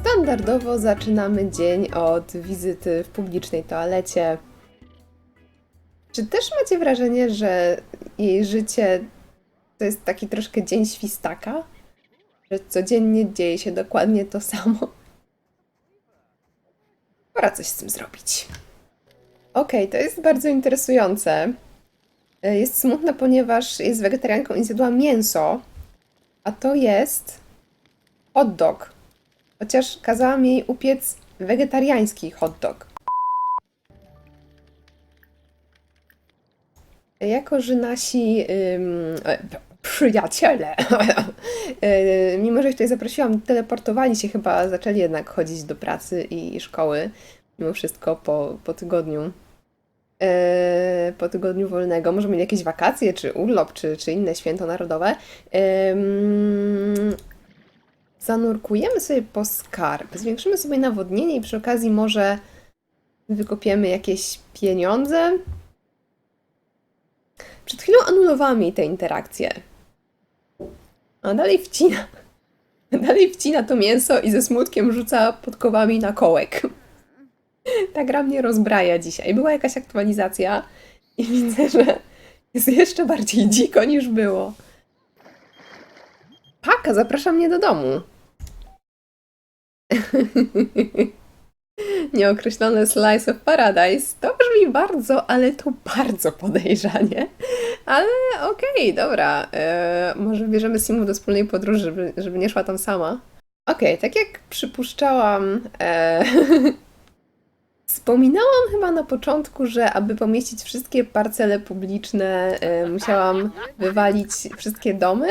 Standardowo zaczynamy dzień od wizyty w publicznej toalecie. Czy też macie wrażenie, że jej życie to jest taki troszkę dzień świstaka? Że codziennie dzieje się dokładnie to samo? Pora coś z tym zrobić. Okej, to jest bardzo interesujące. E, Jest smutna, ponieważ jest wegetarianką i zjadła mięso, a to jest hot dog. Chociaż kazałam jej upiec wegetariański hot dog. Jako, że nasi ym, e, przyjaciele, y, mimo że ich tutaj zaprosiłam, teleportowali się chyba, zaczęli jednak chodzić do pracy i, i szkoły, mimo wszystko po, po tygodniu. E, Po tygodniu wolnego, może mieli jakieś wakacje, czy urlop, czy, czy inne święto narodowe. Zanurkujemy sobie po skarb, zwiększymy sobie nawodnienie i przy okazji może wykopiemy jakieś pieniądze. Przed chwilą anulowałam jej te interakcje. A dalej wcina. Dalej wcina to mięso i ze smutkiem rzuca podkowami na kołek. Ta gra mnie rozbraja dzisiaj. Była jakaś aktualizacja i widzę, że jest jeszcze bardziej dziko niż było. Paka zaprasza mnie do domu. Nieokreślone Slice of Paradise. To brzmi bardzo, ale to bardzo podejrzanie. Ale okej, dobra. E, może bierzemy Simu do wspólnej podróży, żeby, żeby nie szła tam sama. Okej, tak jak przypuszczałam, e, wspominałam chyba na początku, że aby pomieścić wszystkie parcele publiczne, e, musiałam wywalić wszystkie domy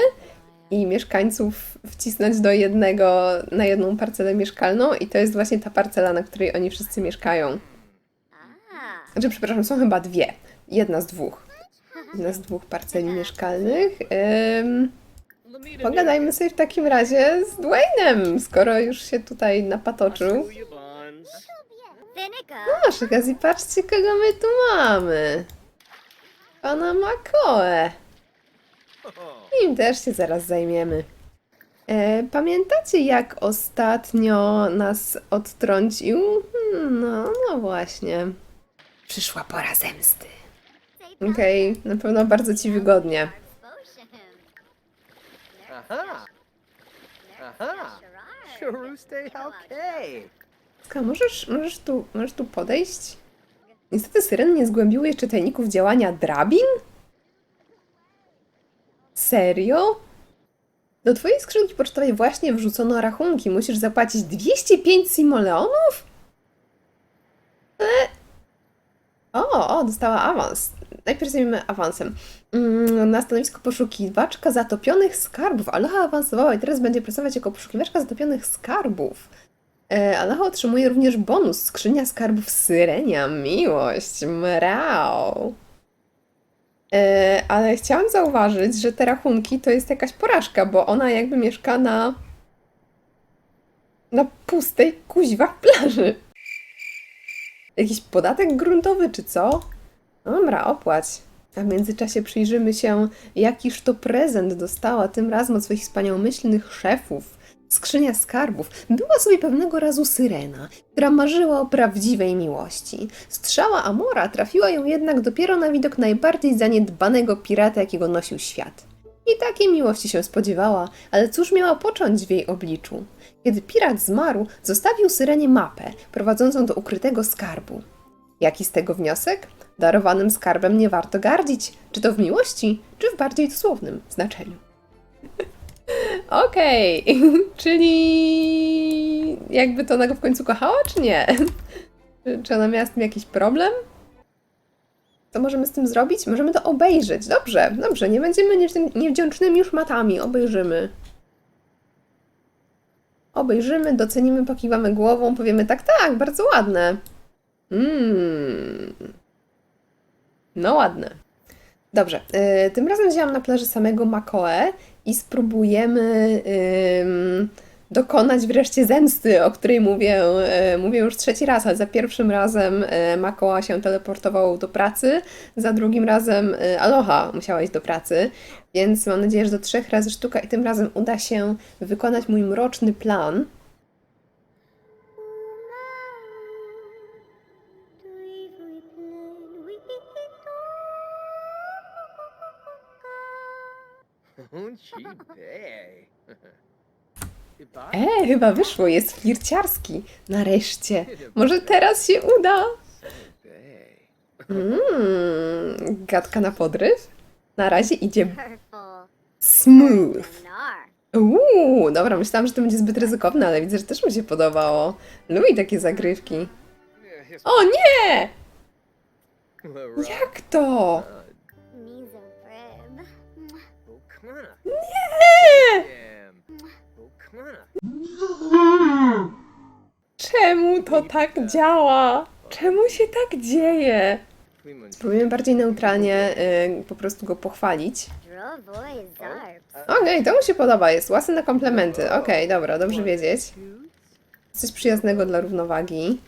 i mieszkańców wcisnąć do jednego, na jedną parcelę mieszkalną i to jest właśnie ta parcela, na której oni wszyscy mieszkają. Znaczy, przepraszam, są chyba dwie. Jedna z dwóch. Jedna z dwóch parceli mieszkalnych. Ym, pogadajmy sobie w takim razie z Dwaynem, skoro już się tutaj napatoczył. No, przy okazji patrzcie, kogo my tu mamy. Pana Makoe. Im też się zaraz zajmiemy. E, pamiętacie, jak ostatnio nas odtrącił? Hmm, No, no właśnie. Przyszła pora zemsty. Okej, na pewno bardzo ci wygodnie. Aha. Aha. Shuruste okay. Ska, możesz, możesz, tu, możesz tu podejść? Niestety syreny nie zgłębiły jeszcze tajników działania drabin? Serio? Do twojej skrzynki pocztowej właśnie wrzucono rachunki. Musisz zapłacić 205 simoleonów? E... O, o, dostała awans. Najpierw zajmiemy awansem. Mm, na stanowisko poszukiwaczka zatopionych skarbów. Aloha awansowała i teraz będzie pracować jako poszukiwaczka zatopionych skarbów. E, Aloha otrzymuje również bonus skrzynia skarbów Syrenia. Miłość. Mrał. E, ale chciałam zauważyć, że te rachunki to jest jakaś porażka, bo ona jakby mieszka na na pustej kuźwa plaży. Jakiś podatek gruntowy czy co? Dobra, opłać. A w międzyczasie przyjrzymy się, jakiż to prezent dostała tym razem od swoich wspaniałomyślnych szefów. Skrzynia skarbów była sobie pewnego razu syrena, która marzyła o prawdziwej miłości. Strzała Amora trafiła ją jednak dopiero na widok najbardziej zaniedbanego pirata, jakiego nosił świat. I takiej miłości się spodziewała, ale cóż miała począć w jej obliczu? Kiedy pirat zmarł, zostawił syrenie mapę prowadzącą do ukrytego skarbu. Jaki z tego wniosek? Darowanym skarbem nie warto gardzić, czy to w miłości, czy w bardziej dosłownym znaczeniu. Okej, czyli jakby to ona go w końcu kochała, czy nie? Czy- ona miała z tym jakiś problem? Co możemy z tym zrobić? Możemy to obejrzeć. Dobrze, dobrze, nie będziemy nie- niewdzięcznymi już matami. Obejrzymy. Obejrzymy, docenimy, pokiwamy głową, powiemy tak, tak, bardzo ładne. Mmm. No ładne. Dobrze, y, tym razem wzięłam na plaży samego Makoe i spróbujemy dokonać wreszcie zemsty, o której mówię, e, mówię już trzeci raz, ale za pierwszym razem e, Makoła się teleportował do pracy, za drugim razem e, Aloha musiała iść do pracy, więc mam nadzieję, że do trzech razy sztuka i tym razem uda się wykonać mój mroczny plan. E, chyba wyszło, jest flirciarski. Nareszcie. Może teraz się uda. Mmm, gadka na podryw. Na razie idzie smooth. Uuu, dobra, myślałam, że to będzie zbyt ryzykowne, ale widzę, że też mi się podobało. Lubię takie zagrywki. O nie! Jak to? Czemu to tak działa? Czemu się tak dzieje? Spróbujemy bardziej neutralnie y, po prostu go pochwalić. Okej, to mu się podoba, jest łasy na komplementy. Okej, dobra, dobrze wiedzieć. Coś przyjaznego dla równowagi.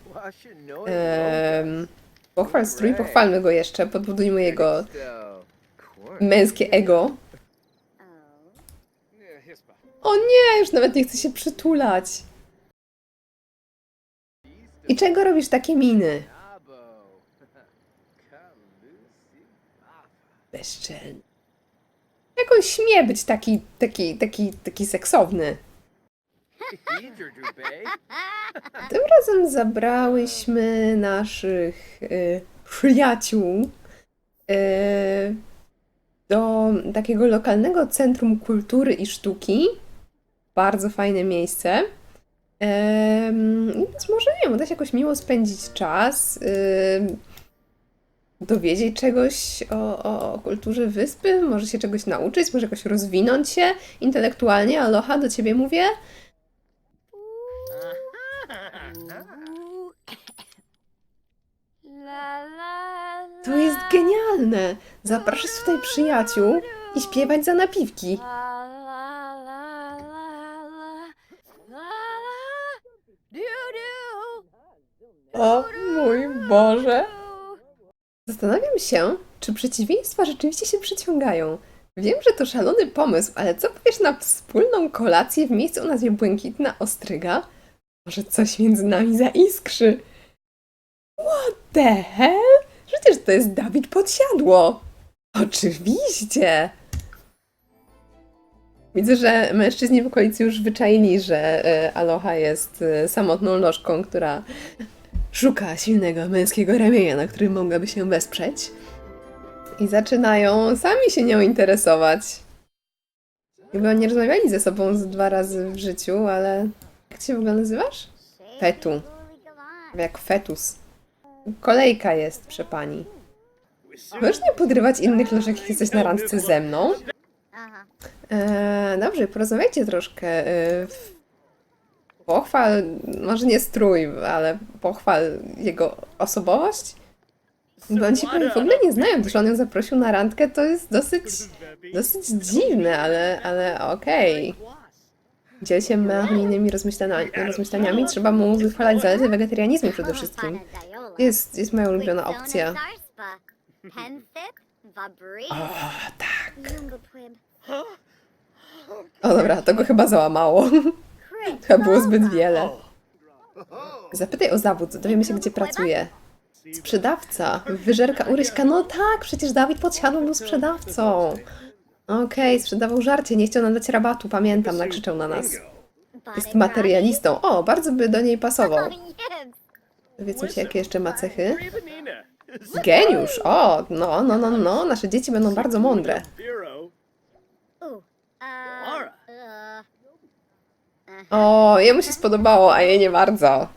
No, Ehm, pochwal strój, pochwalmy go jeszcze, podbudujmy jego męskie ego. O nie, już nawet nie chce się przytulać. I czego robisz takie miny? Bezczelny. Jak on śmie być taki, taki, taki, taki seksowny? Tym razem zabrałyśmy naszych y, przyjaciół y, do takiego lokalnego centrum kultury i sztuki. Bardzo fajne miejsce. I być może, nie wiem, uda się jakoś miło spędzić czas, dowiedzieć czegoś o, o, o kulturze wyspy, może się czegoś nauczyć, może jakoś rozwinąć się intelektualnie. Aloha, do ciebie mówię. To jest genialne! Zapraszać tutaj przyjaciół i śpiewać za napiwki. O mój Boże! Zastanawiam się, czy przeciwieństwa rzeczywiście się przyciągają. Wiem, że to szalony pomysł, ale co powiesz na wspólną kolację w miejscu o nazwie Błękitna Ostryga? Może coś między nami zaiskrzy? What the hell? Przecież to jest Dawid Podsiadło! Oczywiście! Widzę, że mężczyźni w okolicy już wyczaili, że e, Aloha jest e, samotną lożką, która szuka silnego męskiego ramienia, na którym mogłaby się wesprzeć. I zaczynają sami się nią interesować. Chyba nie rozmawiali ze sobą z dwa razy w życiu, ale. Jak się w ogóle nazywasz? Fetu. Jak fetus. Kolejka jest, przepani. Możesz nie podrywać innych lożek, jak jesteś na randce ze mną? Eee, dobrze, porozmawiajcie troszkę. Eee, pochwal, może nie strój, ale pochwal jego osobowość. Bo się prawie w ogóle nie znają, że on ją zaprosił na randkę, to jest dosyć, dosyć dziwne, ale, ale okej. Dziel się melancholijnymi rozmyślaniami, rozmyślaniami, trzeba mu wychwalać zalety wegetarianizmu przede wszystkim. Jest, jest moja ulubiona opcja. O, tak. O dobra, to go chyba załamało. Chyba było zbyt wiele. Zapytaj o zawód, dowiemy się, gdzie pracuje. Sprzedawca, wyżerka uryśka. No tak, przecież Dawid Podsiadło był sprzedawcą. Okej, sprzedawał żarcie, nie chciał nam dać rabatu, pamiętam, nakrzyczał na nas. Jest materialistą. O, bardzo by do niej pasował. Powiedzmy się, jakie jeszcze ma cechy. Geniusz! O, no, no, no, no, nasze dzieci będą bardzo mądre. O, jemu się spodobało, a jej nie bardzo.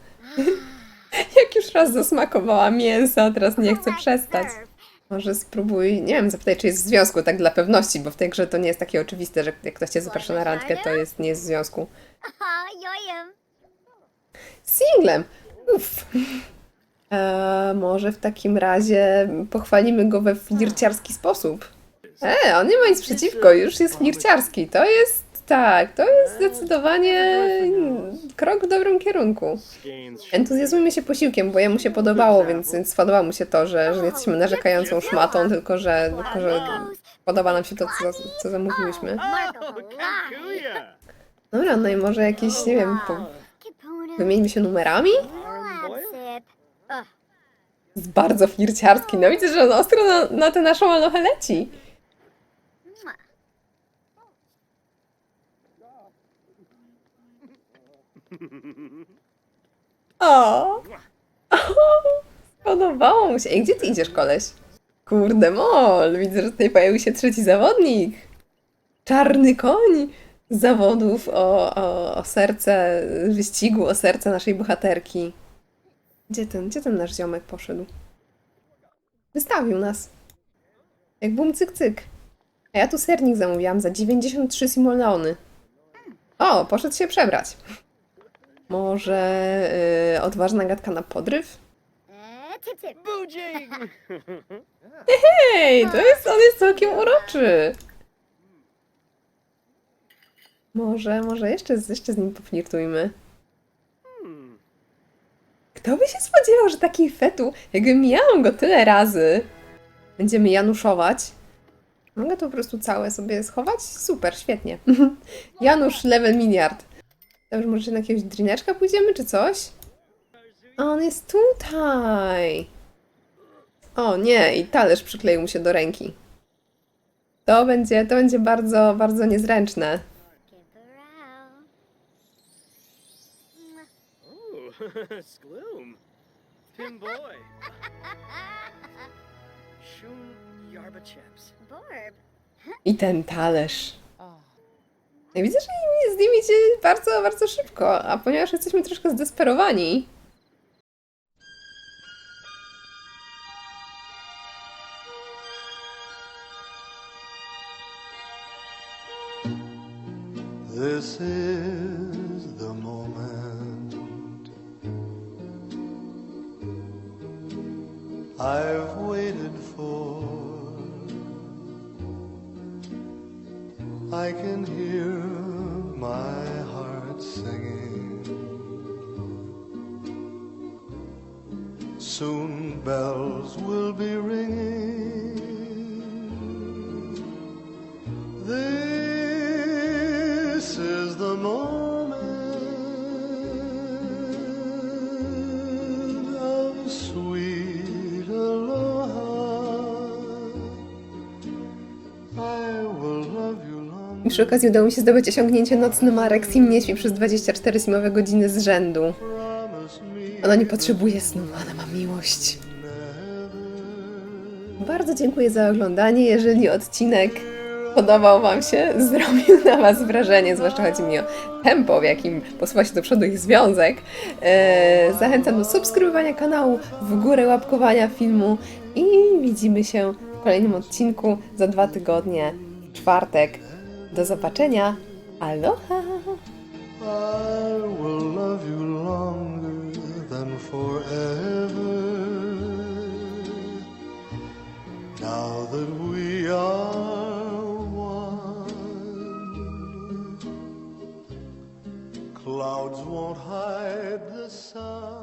Jak już raz zasmakowała mięsa, teraz nie chce przestać. Może spróbuj, nie wiem, zapytaj, czy jest w związku, tak dla pewności, bo w tej grze to nie jest takie oczywiste, że jak ktoś cię zaprasza na randkę, to jest nie jest w związku. Singlem! Uff. E, może w takim razie pochwalimy go we flirciarski sposób. E, on nie ma nic przeciwko, już jest flirciarski. To jest, tak, to jest zdecydowanie krok w dobrym kierunku. Entuzjazmujmy się posiłkiem, bo jemu się podobało, więc, więc spodobało mu się to, że, że jesteśmy narzekającą szmatą, tylko że, tylko że podoba nam się to, co, co zamówiliśmy. Dobra, no i może jakieś, nie wiem, po, wymieńmy się numerami? Jest bardzo flirciarski. No widzę, że on ostro na, na tę naszą alochę leci. O! o! Podobało mu się. Ej, gdzie ty idziesz, koleś? Kurde mol, widzę, że tutaj pojawił się trzeci zawodnik. Czarny koń zawodów o, o, o serce wyścigu, o serce naszej bohaterki. Gdzie ten, gdzie ten nasz ziomek poszedł? Wystawił nas. Jak bum cyk cyk. A ja tu sernik zamówiłam za 93 simoleony. O, poszedł się przebrać. Może yy, odważna gadka na podryw? Boojing! Hej, to jest, on jest całkiem uroczy. Może, może jeszcze, z- jeszcze z nim poflirtujmy. Kto by się spodziewał, że taki fetu, jakby mijałam go tyle razy, będziemy januszować. Mogę to po prostu całe sobie schować? Super, świetnie. Janusz level miliard. Dobrze, może na jakiegoś drineczka pójdziemy, czy coś? A on jest tutaj. O nie, i talerz przykleił mu się do ręki. To będzie, to będzie bardzo, bardzo niezręczne. Give around. Skloom. Tim boy. Shun Yarba Chaps. Borb. I ten talerz. Widzę, że z nim idzie bardzo, bardzo szybko, a ponieważ jesteśmy troszkę zdesperowani, This is the moment I've waited for. I can hear Soon bells will be ringing. This is the moment of sweet aloha. I will love you long. przy okazji udało mi się zdobyć osiągnięcie nocny Marek Sim nie przez 24 simowe godziny z rzędu. Ona nie potrzebuje snu, ona ma miłość. Bardzo dziękuję za oglądanie. Jeżeli odcinek podobał Wam się, zrobił na Was wrażenie, zwłaszcza chodzi mi o tempo, w jakim posuwa się do przodu ich związek, e, zachęcam do subskrybowania kanału, w górę łapkowania filmu i widzimy się w kolejnym odcinku za dwa tygodnie, czwartek. Do zobaczenia. Aloha! I will love you than forever. Now that we are one, clouds won't hide the sun.